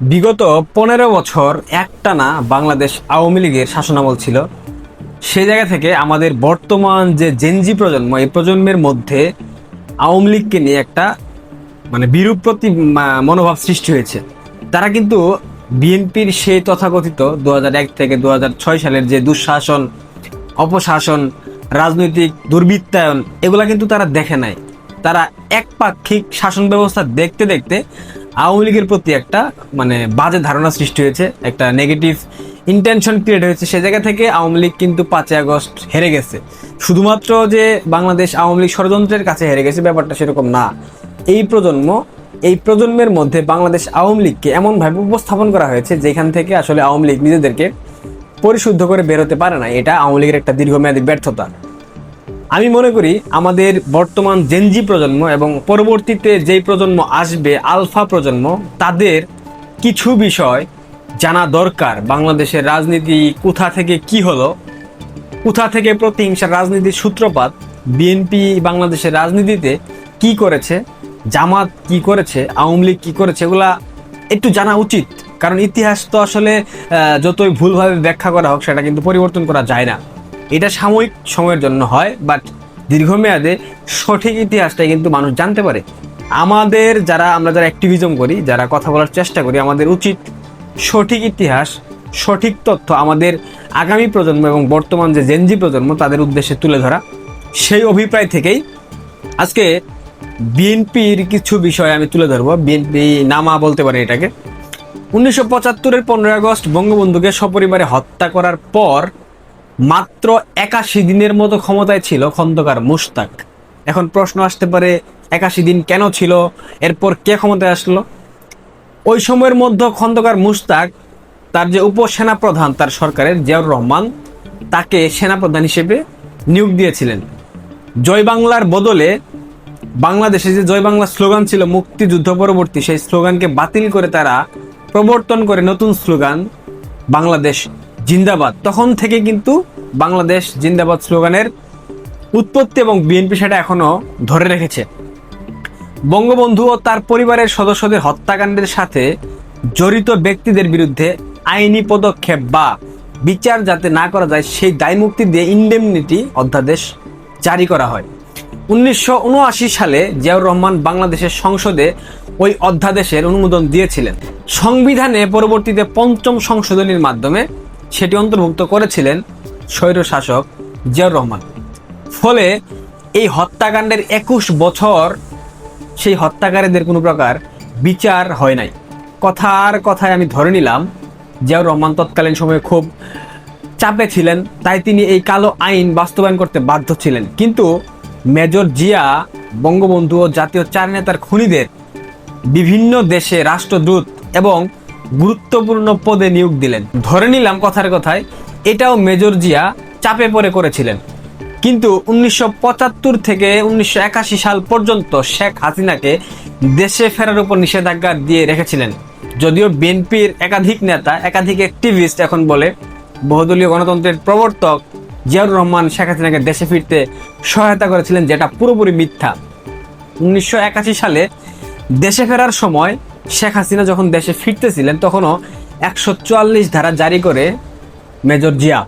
বিগত পনেরো বছর একটানা বাংলাদেশ আওয়ামী লীগের শাসনামল ছিল। সেই জায়গা থেকে আমাদের বর্তমান যে জেনজি প্রজন্ম, এই প্রজন্মের মধ্যে আওয়ামী লীগকে নিয়ে একটা মানে বিরূপ প্রতি মনোভাব সৃষ্টি হয়েছে। তারা কিন্তু বিএনপির সেই তথাকথিত দু এক থেকে দু হাজার ছয় সালের যে দুঃশাসন, অপশাসন, রাজনৈতিক দুর্বৃত্তায়ন, এগুলা কিন্তু তারা দেখে নাই। তারা একপাক্ষিক শাসন ব্যবস্থা দেখতে দেখতে আওয়ামী লীগের প্রতি একটা মানে বাজে ধারণা সৃষ্টি হয়েছে, একটা নেগেটিভ ইন্টেনশন ক্রিয়েট হয়েছে। সে জায়গা থেকে আওয়ামী লীগ কিন্তু পাঁচই আগস্ট হেরে গেছে। শুধুমাত্র যে বাংলাদেশ আওয়ামী লীগ ষড়যন্ত্রের কাছে হেরে গেছে, ব্যাপারটা সেরকম না। এই প্রজন্ম, এই প্রজন্মের মধ্যে বাংলাদেশ আওয়ামী লীগকে এমনভাবে উপস্থাপন করা হয়েছে, যেখান থেকে আসলে আওয়ামী লীগ নিজেদেরকে পরিশুদ্ধ করে বেরোতে পারে না। এটা আওয়ামী লীগের একটা দীর্ঘমেয়াদী ব্যর্থতা। আমি মনে করি আমাদের বর্তমান জেনজি প্রজন্ম এবং পরবর্তীতে যেই প্রজন্ম আসবে, আলফা প্রজন্ম, তাদের কিছু বিষয় জানা দরকার। বাংলাদেশের রাজনীতি কোথা থেকে কি হলো, কোথা থেকে প্রতিহিংসার রাজনীতির সূত্রপাত বিএনপি বাংলাদেশের রাজনীতিতে কি করেছে, জামাত কি করেছে, আওয়ামী লীগ কী করেছে, এগুলা একটু জানা উচিত। কারণ ইতিহাস তো আসলে যতই ভুলভাবে ব্যাখ্যা করা হোক, সেটা কিন্তু পরিবর্তন করা যায় না। এটা সাময়িক সময়ের জন্য হয় বাট দীর্ঘমেয়াদে সঠিক ইতিহাসটাই কিন্তু মানুষ জানতে পারে। আমাদের যারা, আমরা যারা অ্যাক্টিভিজম করি, যারা কথা বলার চেষ্টা করি, আমাদের উচিত সঠিক ইতিহাস, সঠিক তথ্য আমাদের আগামী প্রজন্ম এবং বর্তমান যে জেনজি প্রজন্ম, তাদের উদ্দেশ্যে তুলে ধরা। সেই অভিপ্রায় থেকেই আজকে বিএনপির কিছু বিষয় আমি তুলে ধরবো। বিএনপি নামা বলতে পারি এটাকে। উনিশশো পঁচাত্তরের পনেরোই আগস্ট বঙ্গবন্ধুকে সপরিবারে হত্যা করার পর মাত্র একাশি দিনের মতো ক্ষমতায় ছিল খন্দকার মুশতাক। এখন প্রশ্ন আসতে পারে, একাশি দিন কেন ছিল? এরপর কে ক্ষমতায় আসলো? ওই সময়ের মধ্যে খন্দকার মুশতাক তার যে উপসেনাপ্রধান, তার সরকারের জিয়াউর রহমান, তাকে সেনাপ্রধান হিসেবে নিয়োগ দিয়েছিলেন। জয় বাংলার বদলে বাংলাদেশে যে জয় বাংলা স্লোগান ছিল, মুক্তিযুদ্ধ পরবর্তী, সেই স্লোগানকে বাতিল করে তারা প্রবর্তন করে নতুন স্লোগান, বাংলাদেশ জিন্দাবাদ। তখন থেকে কিন্তু বাংলাদেশ জিন্দাবাদ স্লোগানের উৎপত্তি এবং বিএনপি সেটা এখনও ধরে রেখেছে। বঙ্গবন্ধু ও তার পরিবারের সদস্যদের হত্যাকাণ্ডের সাথে জড়িত ব্যক্তিদের বিরুদ্ধে আইনি পদক্ষেপ বা বিচার যাতে না করা যায়, সেই দায়মুক্তি দিয়ে ইন্ডেমনিটি অধ্যাদেশ জারি করা হয়। উনিশশো উনআশি সালে জিয়াউর রহমান বাংলাদেশের সংসদে ওই অধ্যাদেশের অনুমোদন দিয়েছিলেন। সংবিধানে পরবর্তীতে পঞ্চম সংশোধনীর মাধ্যমে সেটি অন্তর্ভুক্ত করেছিলেন স্বৈর শাসক জিয়াউর রহমান। ফলে এই হত্যাকাণ্ডের একুশ বছর সেই হত্যাকারীদের কোনো প্রকার বিচার হয় নাই। কথার কথায় আমি ধরে নিলাম, জিয়াউর রহমান তৎকালীন সময়ে খুব চাপে ছিলেন, তাই তিনি এই কালো আইন বাস্তবায়ন করতে বাধ্য ছিলেন। কিন্তু মেজর জিয়া, বঙ্গবন্ধু ও জাতীয় চার নেতার খুনিদের বিভিন্ন দেশে রাষ্ট্রদূত এবং গুরুত্বপূর্ণ পদে নিয়োগ দিলেন। ধরে নিলাম কথার কথায়, এটাও মেজর জিয়া চাপে পড়ে করেছিলেন। কিন্তু উনিশশো পঁচাত্তর থেকে উনিশশো একাশি সাল পর্যন্ত শেখ হাসিনাকে দেশে ফেরার উপর নিষেধাজ্ঞা দিয়ে রেখেছিলেন। যদিও বিএনপির একাধিক নেতা, একাধিক অ্যাক্টিভিস্ট এখন বলে, বহুদলীয় গণতন্ত্রের প্রবর্তক জিয়াউর রহমান শেখ হাসিনাকে দেশে ফিরতে সহায়তা করেছিলেন, যেটা পুরোপুরি মিথ্যা। উনিশশো একাশি সালে দেশে ফেরার সময় শেখ হাসিনা যখন দেশে ফিরতেছিলেন, তখনও একশো চুয়াল্লিশ ধারা জারি করে মেজর জিয়া।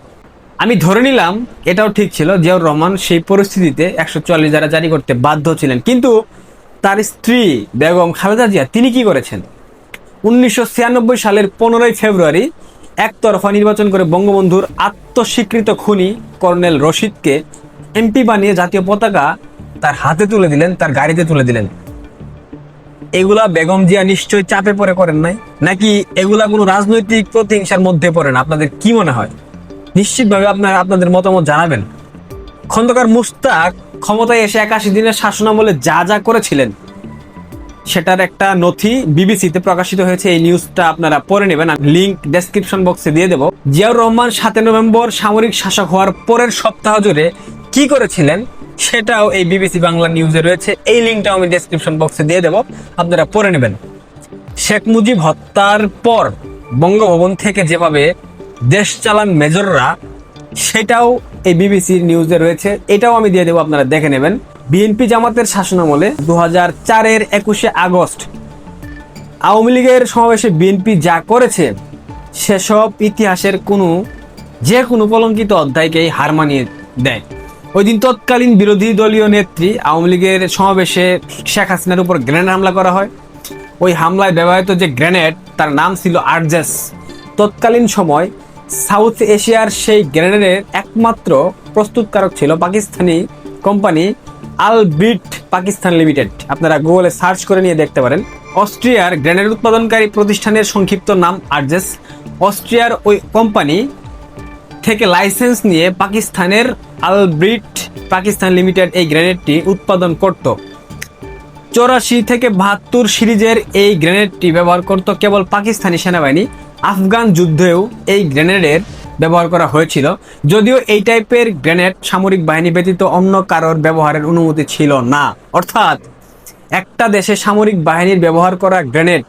আমি ধরে নিলাম, এটাও ঠিক ছিল, জিয়াউর রহমান সেই পরিস্থিতিতে একশো চুয়াল্লিশ ধারা জারি করতে বাধ্য ছিলেন। কিন্তু তার স্ত্রী বেগম খালেদা জিয়া, তিনি কি করেছেন? উনিশশো ছিয়ানব্বই সালের পনেরোই ফেব্রুয়ারি একতরফা নির্বাচন করে বঙ্গবন্ধুর আত্মস্বীকৃত খুনি কর্নেল রশিদকে এমপি বানিয়ে জাতীয় পতাকা তার হাতে তুলে দিলেন, তার গাড়িতে তুলে দিলেন। এগুলা বেগম জিয়া নিশ্চয়ই চাপে পড়ে করেন নাই? নাকি এগুলা কোনো রাজনৈতিক প্রতিহিংসার মধ্যে পড়ে না? আপনাদের কি মনে হয়? নিশ্চিতভাবে আপনারা আপনাদের মতামত জানাবেন। খন্দকার মুস্তাক ক্ষমতায় এসে একাশি দিনের শাসনামলে যা যা করেছিলেন, সেটার একটা নথি বিবিসিতে প্রকাশিত হয়েছে। এই নিউজটা আপনারা পড়ে নেবেন। আমি লিঙ্ক ডেসক্রিপশন বক্সে দিয়ে দেবো। জিয়াউর রহমান সাতই নভেম্বর সামরিক শাসক হওয়ার পরের সপ্তাহ জুড়ে কি করেছিলেন? সেটাও এই বিবিসি বাংলা নিউজে রয়েছে। এই লিঙ্কটাও আমি ডেসক্রিপশন বক্সে দিয়ে দেবো। আপনারা পড়ে নেবেন। শেখ মুজিব হত্যার পর বঙ্গভবন থেকে যেভাবে দেশ চালান মেজররা, সেটাও এই বিবিসির নিউজে রয়েছে। এটাও আমি দিয়ে দেবো, আপনারা দেখে নেবেন। বিএনপি জামাতের শাসনামলে দু হাজার চারের একুশে আগস্ট আওয়ামী লীগের সমাবেশে বিএনপি যা করেছে, সেসব ইতিহাসের কোনো, যে কোনো কলঙ্কিত অধ্যায়কেই হার মানিয়ে দেয়। ওই দিন তৎকালীন বিরোধী দলীয় নেত্রী আওয়ামী লীগের সমাবেশে শেখ হাসিনার উপর গ্রেনেড হামলা করা হয়। ওই হামলায় ব্যবহৃত যে গ্রেনেড, তার নাম ছিল আরজেস। তৎকালীন সময় সাউথ এশিয়ার সেই গ্রেনেডের একমাত্র প্রস্তুতকারক ছিল পাকিস্তানি কোম্পানি আলবিট পাকিস্তান লিমিটেড। আপনারা গুগলে সার্চ করে নিয়ে দেখতে পারেন। অস্ট্রিয়ার গ্রেনেড উৎপাদনকারী প্রতিষ্ঠানের সংক্ষিপ্ত নাম আরজেস। অস্ট্রিয়ার ওই কোম্পানি থেকে লাইসেন্স নিয়ে পাকিস্তানের আলব্রিট পাকিস্তান লিমিটেড এই গ্রেনেডটি উৎপাদন করত। চৌরাশি থেকে বাহাত্তর সিরিজের এই গ্রেনেডটি ব্যবহার করত কেবল পাকিস্তানি সেনাবাহিনী। আফগান যুদ্ধেও এই গ্রেনেডের ব্যবহার করা হয়েছিল। যদিও এই টাইপের গ্রেনেড সামরিক বাহিনী ব্যতীত অন্য কারোর ব্যবহারের অনুমতি ছিল না। অর্থাৎ, একটা দেশে সামরিক বাহিনীর ব্যবহার করা গ্রেনেড,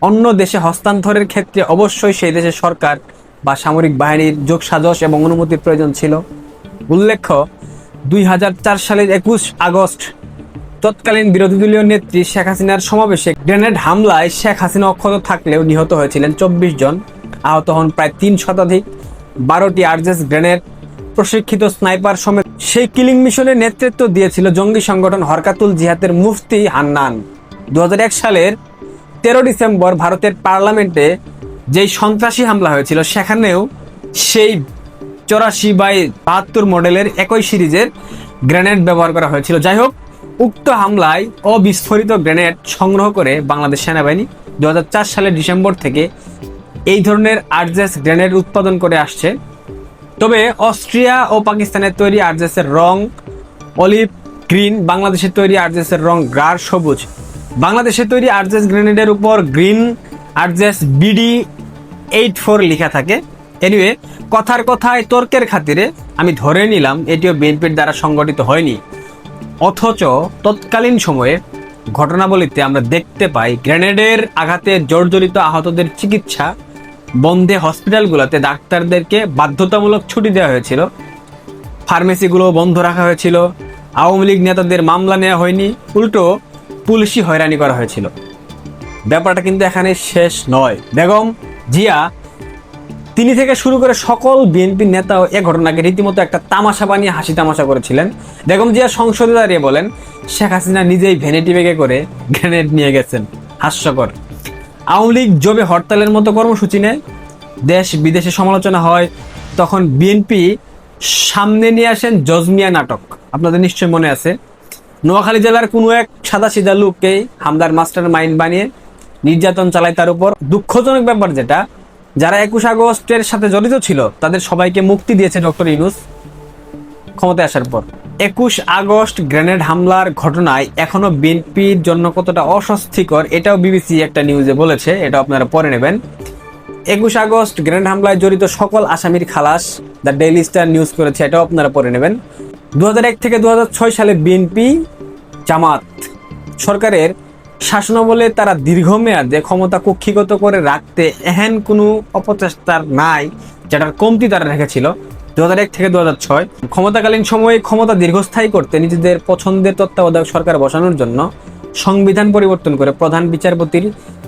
অন্য দেশে হস্তান্তরের ক্ষেত্রে অবশ্যই সেই দেশের সরকার বা সামরিক বাহিনীর যোগসাজশ এবং অনুমতির প্রয়োজন ছিল। উল্লেখ্য, দুই হাজার চার সালের একুশ আগস্ট তৎকালীন বিরোধী দলীয় নেত্রী শেখ হাসিনার সমাবেশে গ্রেনেড হামলায় শেখ হাসিনা অক্ষত থাকলেও নিহত হয়েছিলেন চব্বিশ জন। আহত হন প্রায় তিন শতাধিক। বারোটি আরজেস গ্রেনেড, প্রশিক্ষিত স্নাইপার সমেত সেই কিলিং মিশনের নেতৃত্ব দিয়েছিল জঙ্গি সংগঠন হরকাতুল জিহাদের মুফতি হান্নান। দুই হাজার এক সালের তেরো ডিসেম্বর ভারতের পার্লামেন্টে যেই সন্ত্রাসী হামলা হয়েছিল, সেখানেও সেই চৌরাশি বাই বাহাত্তর মডেলের একই সিরিজের গ্রেনেড ব্যবহার করা হয়েছিল। যাই হোক, উক্ত হামলায় অবিস্ফোরিত গ্রেনেড সংগ্রহ করে বাংলাদেশ সেনাবাহিনী দু হাজার চার সালের ডিসেম্বর থেকে এই ধরনের আরজেস গ্রেনেড উৎপাদন করে আসছে। তবে অস্ট্রিয়া ও পাকিস্তানের তৈরি আরজেসের রং অলিভ গ্রিন, বাংলাদেশের তৈরি আরজেসের রং গাঢ় সবুজ। বাংলাদেশের তৈরি আরজেস গ্রেনেডের উপর green Arges BD eight four লেখা থাকে। এনিওয়ে কথার কথায় তর্কের খাতিরে আমি ধরে নিলাম এটিও বিএনপির দ্বারা সংগঠিত হয়নি। অথচ তৎকালীন সময়ে ঘটনাবলিতে আমরা দেখতে পাই, গ্রেনেডের আঘাতে জর্জরিত আহতদের চিকিৎসা বন্ধে হসপিটালগুলোতে ডাক্তারদেরকে বাধ্যতামূলক ছুটি দেওয়া হয়েছিল। ফার্মেসিগুলো বন্ধ রাখা হয়েছিল। আওয়ামী লীগ নেতাদের মামলা নেওয়া হয়নি। উল্টো পুলিশি হয়রানি করা হয়েছিল। ব্যাপারটা কিন্তু এখানে শেষ নয়। বেগম জিয়া, তিনি থেকে শুরু করে সকল বিএনপির নেতাও এ ঘটনাকে রীতিমতো একটা তামাশা বানিয়ে হাসি তামাশা করেছিলেন। বেগম জিয়া সংসদে দাঁড়িয়ে বলেন, শেখ হাসিনা নিজেই ভ্যানিটি ব্যাগে করে গ্রেনেড নিয়ে গেছেন। হাস্যকর। আওয়ামী লীগ জবে হরতালের মতো কর্মসূচি নেয়। দেশ বিদেশে সমালোচনা হয়। তখন বিএনপি সামনে নিয়ে আসেন জজমিয়া নাটক। আপনাদের নিশ্চয় মনে আছে। নোয়াখালী জেলার কোনো এক সাদা সিধা লোককেই হামদার মাস্টার মাইন্ড বানিয়ে নির্যাতন চালায় তার উপর। দুঃখজনক ব্যাপার যেটা, যারা একুশ আগস্টের সাথে জড়িত ছিল, তাদের সবাইকে মুক্তি দিয়েছে ডক্টর ইউনুস ক্ষমতায় আসার পর। একুশ আগস্ট গ্রেনেড হামলার ঘটনায় এখনও বিএনপির জন্য কতটা অস্বস্তিকর, এটাও বিবিসি একটা নিউজে বলেছে, এটা আপনারা পরে নেবেন। একুশ আগস্ট গ্রেনেড হামলায় জড়িত সকল আসামির খালাস, দ্য ডেইলি স্টার নিউজ করেছে, এটাও আপনারা পরে নেবেন। দু হাজার এক থেকে দু হাজার ছয় সালে বিএনপি জামাত সরকারের শাসনামলে তারা দীর্ঘমেয়াদে ক্ষমতা কক্ষিগত করে রাখতে এহেন কোনো অপচেষ্টার নাই, যেটার কমতি তারা রেখেছিল। দু থেকে দু হাজার ছয়, ক্ষমতাকালীন সময়ে ক্ষমতা দীর্ঘস্থায়ী করতে নিজেদের পছন্দের তত্ত্বাবধায়ক সরকার বসানোর জন্য সংবিধান পরিবর্তন করে প্রধান বিচারপতির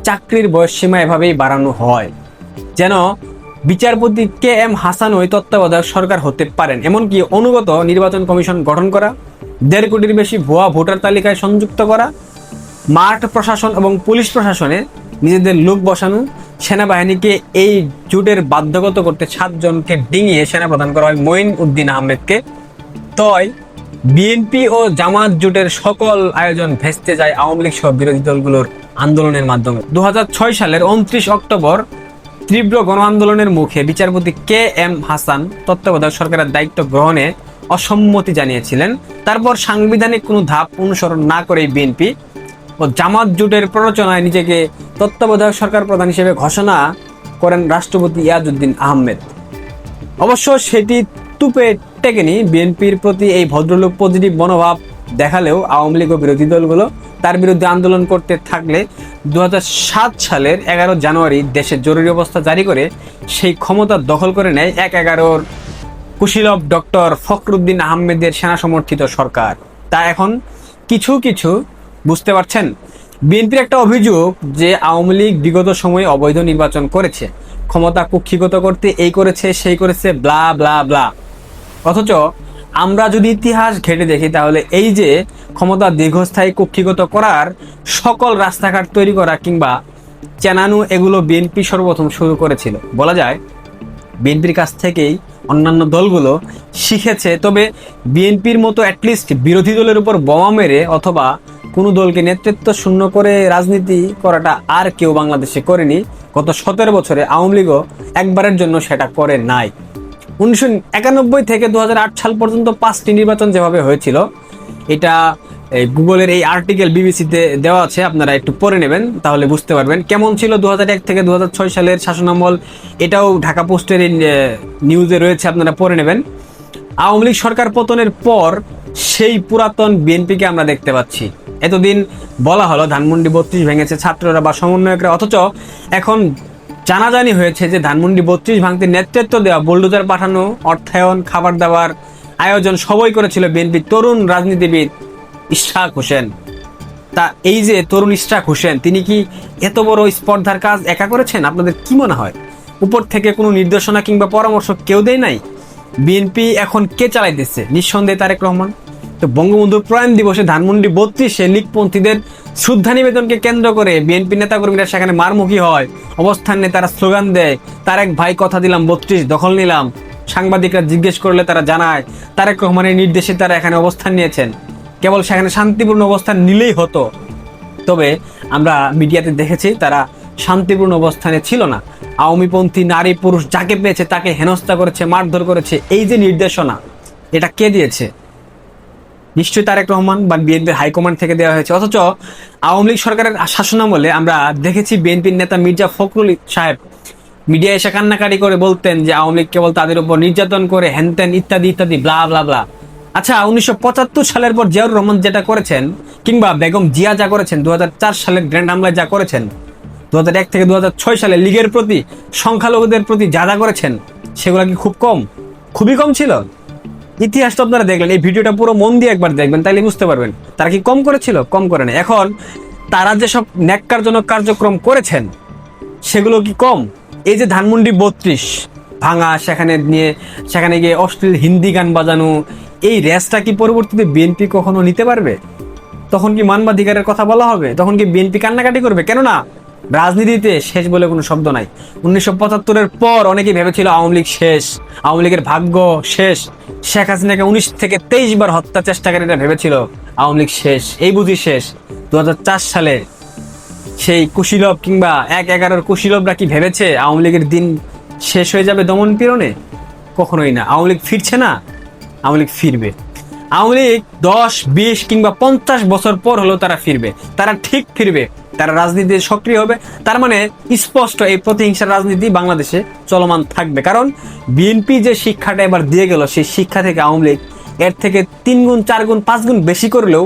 চাকরির বয়স সীমা এভাবেই বাড়ানো হয়। যেন বিচারপতি কে এম হাসান ওই তত্ত্বাবধায়ক সরকার হতে পারেন। এমনকি অনুগত নির্বাচন কমিশন গঠন করা, দেড় কোটির বেশি ভুয়া ভোটার তালিকায় সংযুক্ত করা মাঠ প্রশাসন এবং পুলিশ প্রশাসনে নিজেদের লোক বসানো, সেনাবাহিনীকে এই জুটের বাধ্যগত করতে সাতজনকে ডিঙিয়ে সেনা প্রদান করা হয় মঈন উদ্দিন আহমেদকে। তয়, বিএনপি ও জামাত জোটের সকল আয়োজন ভেস্তে যায় আওয়ামী লীগ সহ বিরোধী দলগুলোর আন্দোলনের মাধ্যমে। দু হাজার ছয় সালের উনত্রিশ অক্টোবর তীব্র গণ আন্দোলনের মুখে বিচারপতি কে এম হাসান তত্ত্বাবধায়ক সরকারের দায়িত্ব গ্রহণে অসম্মতি জানিয়েছিলেন। তারপর সাংবিধানিক কোনো ধাপ অনুসরণ না করে বিএনপি ও জামাত জোটের প্ররোচনায় নিজেকে তত্ত্বাবধায়ক সরকার প্রধান হিসেবে ঘোষণা করেন রাষ্ট্রপতি ইয়াজউদ্দিন আহমেদ। অবশ্য সেটি তুপে টেকেনি। বিএনপির প্রতি এই ভদ্রলোক পজিটিভ মনোভাব দেখালেও আওয়ামী লীগ ও বিরোধী দলগুলো তার বিরুদ্ধে আন্দোলন করতে থাকলে দু হাজার সাত সালের এগারো জানুয়ারি দেশে জরুরি অবস্থা জারি করে সেই ক্ষমতা দখল করে নেয় এক এগারোর কুশীলভ ডক্টর ফখরুদ্দিন আহমেদের সেনা সমর্থিত সরকার। তা এখন কিছু কিছু বুঝতে পারছেন? বিএনপির একটা অভিযোগ যে আওয়ামী লীগ বিগত সময়ে অবৈধ নির্বাচন করেছে। ক্ষমতা কুক্ষিগত করতে এই করেছে, সেই করেছে ব্লা ব্লা ব্লা অথচ আমরা যদি ইতিহাস ঘেটে দেখি, তাহলে এই যে ক্ষমতা দীর্ঘস্থায়ী কুক্ষিগত করার সকল রাস্তাঘাট তৈরি করা কিংবা চেনানো এগুলো বিএনপি সর্বপ্রথম শুরু করেছিল। বলা যায়, বিএনপির কাছ থেকেই অন্যান্য দলগুলো শিখেছে, তবে বিএনপির মতো অ্যাটলিস্ট বিরোধী দলের উপর বোমা মেরে অথবা কোনো দলকে নেতৃত্ব শূন্য করে রাজনীতি করাটা আর কেউ বাংলাদেশে করেনি। গত সতেরো বছরে আওয়ামী লীগও একবারের জন্য সেটা করে নাই। উনিশশো একানব্বই থেকে দু হাজার আট সাল পর্যন্ত পাঁচটি নির্বাচন যেভাবে হয়েছিল, এটা এই গুগলের এই আর্টিকেল বিবিসিতে দেওয়া আছে, আপনারা একটু পড়ে নেবেন, তাহলে বুঝতে পারবেন। কেমন ছিল দু হাজার এক থেকে দু হাজার ছয় সালের শাসনামল? এটাও ঢাকা পোস্টের নিউজে রয়েছে, আপনারা পড়ে নেবেন। আওয়ামী লীগ সরকার পতনের পর সেই পুরাতন বিএনপিকে আমরা দেখতে পাচ্ছি। এতদিন বলা হলো, ধানমন্ডি বত্রিশ ভেঙেছে ছাত্ররা বা সমন্বয়করা, অথচ এখন জানাজানি হয়েছে যে ধানমন্ডি বত্রিশ ভাঙতে নেতৃত্ব দেওয়া বুলডোজার পাঠানো, অর্থায়ন, খাবার দাবার, আয়োজন সবই করেছিল বিএনপি তরুণ রাজনীতিবিদ ইশাক হোসেন। তা এই যে তরুণ ইশরাক হোসেন, তিনি কি এত বড় স্পর্ধার কাজ একা করেছেন? আপনাদের কি মনে হয়? উপর থেকে কোনো নির্দেশনা কিংবা পরামর্শ কেউ দেয় নাই? বিএনপি এখন কে চালাইতেছে? নিঃসন্দেহে তারেক রহমান। তো বঙ্গবন্ধুর প্রয়াণ দিবসে ধানমন্ডি বত্রিশে লীগপন্থীদের শ্রদ্ধা নিবেদনকে কেন্দ্র করে বিএনপি নেতাকর্মীরা সেখানে মারমুখী হয়। অবস্থান নিয়ে তারা স্লোগান দেয়, তারেক ভাই, কথা দিলাম, বত্রিশ, দখল নিলাম। সাংবাদিকরা জিজ্ঞেস করলে তারা জানায়, তারেক রহমানের নির্দেশে তারা এখানে অবস্থান নিয়েছেন। কেবল সেখানে শান্তিপূর্ণ অবস্থান নিলেই হতো। তবে আমরা মিডিয়াতে দেখেছি তারা শান্তিপূর্ণ অবস্থানে ছিল না। আওয়ামীপন্থী নারী পুরুষ যাকে পেয়েছে তাকে হেনস্থা করেছে, মারধর করেছে, এই যে নির্দেশনা, এটা কে দিয়েছে? নিশ্চয়ই তারেক রহমান বা বিএনপির হাইকমান্ড থেকে দেওয়া হয়েছে। অথচ আওয়ামী লীগ সরকারের শাসনামলে আমরা দেখেছি বিএনপির নেতা মির্জা ফখরুল সাহেব। মিডিয়া এসে কান্নাকাটি করে বলতেন যে আওয়ামী লীগ কেবল তাদের উপর নির্যাতন করে হ্যানত্যান ইত্যাদি ইত্যাদি, ব্লা ব্লা ব্লা। আচ্ছা উনিশশো পঁচাত্তর সালের পর জিয়াউর রহমান যেটা করেছেন, কিংবা বেগম জিয়া যা করেছেন দু সালের গ্র্যান্ড হামলায় যা করেছেন দু থেকে দু হাজার ছয় সালে লীগের প্রতি, সংখ্যালঘুদের প্রতি যা যা করেছেন, সেগুলো কি খুব কম? খুবই কম ছিল। ইতিহাস তো আপনারা দেখলেন, এই ভিডিওটা পুরো মন দিয়ে একবার দেখবেন তাহলে বুঝতে পারবেন। তারা কি কম করেছিল? কম করে না এখন, তারা যেসব ন্যাক্কারজনক কার্যক্রম করেছেন, সেগুলো কি কম? এই যে ধানমন্ডি বত্রিশ, ভাঙা, সেখানে নিয়ে, সেখানে গিয়ে অশ্লীল হিন্দি গান বাজানো এই রেসটা কি পরবর্তীতে বিএনপি কখনো নিতে পারবে? তখন কি মানবাধিকারের কথা বলা হবে? তখন কি বিএনপি কান্নাকাটি করবে? কেননা, রাজনীতিতে শেষ বলে কোনো শব্দ নাই। উনিশশো পঁচাত্তরের পর অনেকেই ভেবেছিল আওয়ামী লীগ শেষ, আওয়ামী লীগের ভাগ্য শেষ। শেখ হাসিনাকে উনিশ থেকে তেইশ বার হত্যা চেষ্টাকারীরা ভেবেছিল আওয়ামী লীগ শেষ, এই বুঝি শেষ। দু হাজার চার সালে সেই কুশীলভ কিংবা এক এগারোর কুশীলভরা কি ভেবেছে আওয়ামী লীগের দিন শেষ হয়ে যাবে দমন পীড়নে? কখনোই না। আওয়ামী লীগ ফিরছে না। আওয়ামী লীগ ফিরবে। আওয়ামী লীগ দশ, বিশ কিংবা পঞ্চাশ বছর পর হলেও তারা ফিরবে। তারা ঠিক ফিরবে। তারা রাজনীতিতে সক্রিয় হবে। তার মানে স্পষ্ট এই প্রতিহিংসার রাজনীতি বাংলাদেশে চলমান থাকবে। কারণ বিএনপি যে শিক্ষাটা এবার দিয়ে গেল, সেই শিক্ষা থেকে আওয়ামী লীগ এর থেকে তিন গুণ, চার গুণ, পাঁচ গুণ বেশি করলেও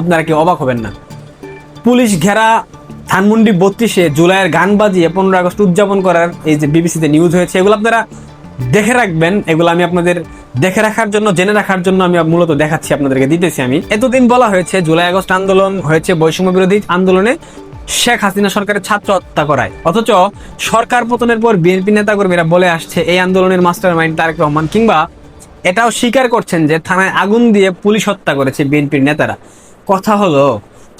আপনারা কি অবাক হবেন না। পুলিশ ঘেরা ধানমন্ডি বত্রিশে জুলাইয়ের গান বাজিয়ে পনেরো আগস্ট উদযাপন করার এই যে বিবিসিতে নিউজ হয়েছে, এগুলো আপনারা দেখে রাখবেন, এগুলো আমি আপনাদের দেখে রাখার জন্য, জেনে রাখার জন্য আমি মূলত দেখাচ্ছি, আপনাদেরকে দিতেছি আমি। এতদিন বলা হয়েছে, জুলাই, আগস্ট আন্দোলন হয়েছে বৈষম্য বিরোধী আন্দোলনে শেখ হাসিনা সরকারের ছাত্র হত্যা করায়। অথচ সরকার পতনের পর বিএনপি নেতাকর্মীরা বলে আসছে, এই আন্দোলনের মাস্টার মাইন্ড তারেক রহমান, কিংবা এটাও স্বীকার করছেন যে থানায় আগুন দিয়ে পুলিশ হত্যা করেছে বিএনপির নেতারা। কথা হলো,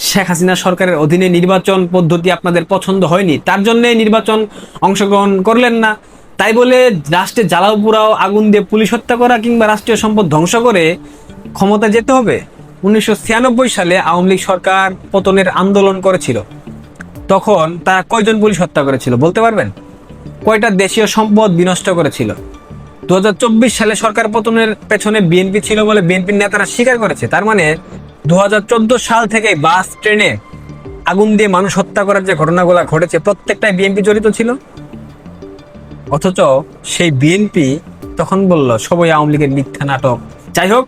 শেখ হাসিনা সরকারের অধীনে নির্বাচন পদ্ধতি আপনাদের পছন্দ হয়নি, তার জন্য নির্বাচন অংশগ্রহণ করলেন না। তাই বলে রাষ্ট্রে জ্বালাও পুরাও আগুন দিয়ে পুলিশ হত্যা করা কিংবা রাষ্ট্রীয় সম্পদ ধ্বংস করে ক্ষমতা যেতে হবে, উনিশশো সালে আওয়ামী লীগ সরকার পতনের আন্দোলন করেছিল। তখন তারা কয়জন পুলিশ হত্যা করেছিল বলতে পারবেন? কয়টা দেশীয় সম্পদ বিনষ্ট করেছিল? দু হাজার চব্বিশ সালে সরকার পতনের পেছনে বিএনপি ছিল বলে বিএনপির নেতারা স্বীকার করেছে। তার মানে দু হাজার চোদ্দ সাল থেকে বাস, ট্রেনে আগুন দিয়ে মানুষ হত্যা করার যে ঘটনাগুলো ঘটেছে, প্রত্যেকটাই বিএনপি জড়িত ছিল। অথচ সেই বিএনপি তখন বলল, সবই আওয়ামী লীগের মিথ্যা নাটক। যাই হোক,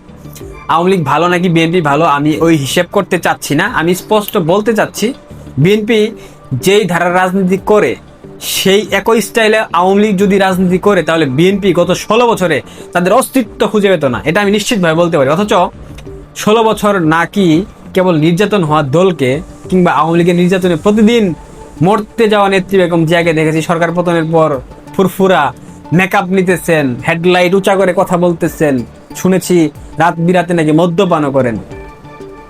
আওয়ামী লীগ ভালো নাকি বিএনপি ভালো, আমি ওই হিসেব করতে চাচ্ছি না। আমি স্পষ্ট বলতে চাচ্ছি বিএনপি যেই ধারার রাজনীতি করে, সেই একই স্টাইলে আওয়ামী লীগ যদি রাজনীতি করে, তাহলে বিএনপি গত ষোলো বছরে তাদের অস্তিত্ব খুঁজে পেত না। এটা আমি নিশ্চিতভাবে বলতে পারি। অথচ ষোলো বছর নাকি কেবল নির্যাতন হওয়া দলকে কিংবা আওয়ামী লীগের নির্যাতনে প্রতিদিন মরতে যাওয়া নেত্রী বেগম জিয়াকে দেখেছি সরকার পতনের পর ফুরফুরা মেকআপ নিতেছেন হেডলাইট উঁচা করে কথা বলতেছেন, শুনেছি রাত বিরাতে নাকি মদ্যপানও করেন।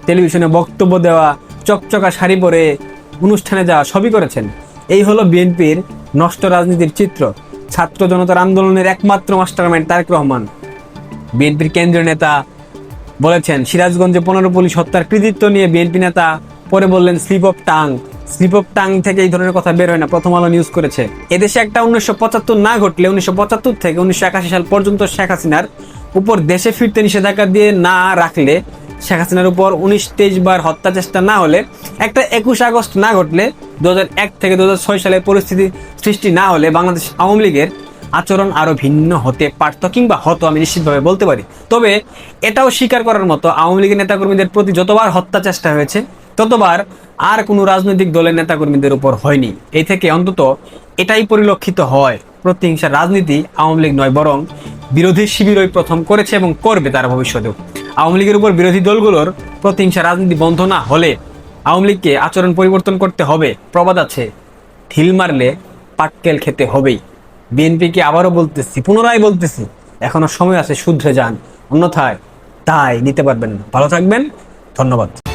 টেলিভিশনে বক্তব্য দেওয়া, চকচকা শাড়ি পরে অনুষ্ঠানে যাওয়া সবই করেছেন। এই হলো বিএনপির নষ্ট রাজনীতির চিত্র। ছাত্র জনতার আন্দোলনের একমাত্র মাস্টারমাইন্ড তারেক রহমান। বিএনপির কেন্দ্রীয় নেতা বলেছেন, সিরাজগঞ্জে পনেরো পুলিশ হত্যার কৃতিত্ব নিয়ে বিএনপি নেতা পরে বললেন slip of tongue of tongue থেকে এই ধরনের কথা বের হয় না, প্রথম আলো নিউজ করেছে। এদেশে একটা উনিশশো পঁচাত্তর না ঘটলে উনিশশো পঁচাত্তর থেকে উনিশশো একাশি সাল পর্যন্ত শেখ হাসিনার উপর দেশে ফিরতে নিষেধাজ্ঞা দিয়ে না রাখলে, শেখ হাসিনার উপর উনিশ তেইশ বার হত্যা চেষ্টা না হলে, একটা একুশ আগস্ট না ঘটলে দু থেকে দু হাজার ছয় সালে পরিস্থিতি সৃষ্টি না হলে বাংলাদেশ আওয়ামী লীগের আচরণ আরও ভিন্ন হতে পারত কিংবা হতো আমি নিশ্চিতভাবে বলতে পারি। তবে এটাও স্বীকার করার মতো আওয়ামী লীগের নেতাকর্মীদের প্রতি যতবার হত্যা চেষ্টা হয়েছে ততবার আর কোনো রাজনৈতিক দলের নেতাকর্মীদের উপর হয়নি। এই থেকে অন্তত এটাই পরিলক্ষিত হয়। প্রতিহিংসার রাজনীতি আওয়ামী লীগ নয়, বরং বিরোধী শিবিরই প্রথম করেছে এবং করবে তারা ভবিষ্যতেও। আওয়ামী লীগের উপর বিরোধী দলগুলোর প্রতিহিংসা রাজনীতি বন্ধ না হলে আওয়ামী লীগকে আচরণ পরিবর্তন করতে হবে। প্রবাদ আছে, ঢিল মারলে পাটকেল খেতে হবেই। বিএনপিকে আবারও বলতেছি, পুনরায় বলতেছি, এখনও সময় আছে, শুধরে যান। অন্যথায় তাই নিতে পারবেন না। ভালো থাকবেন, ধন্যবাদ।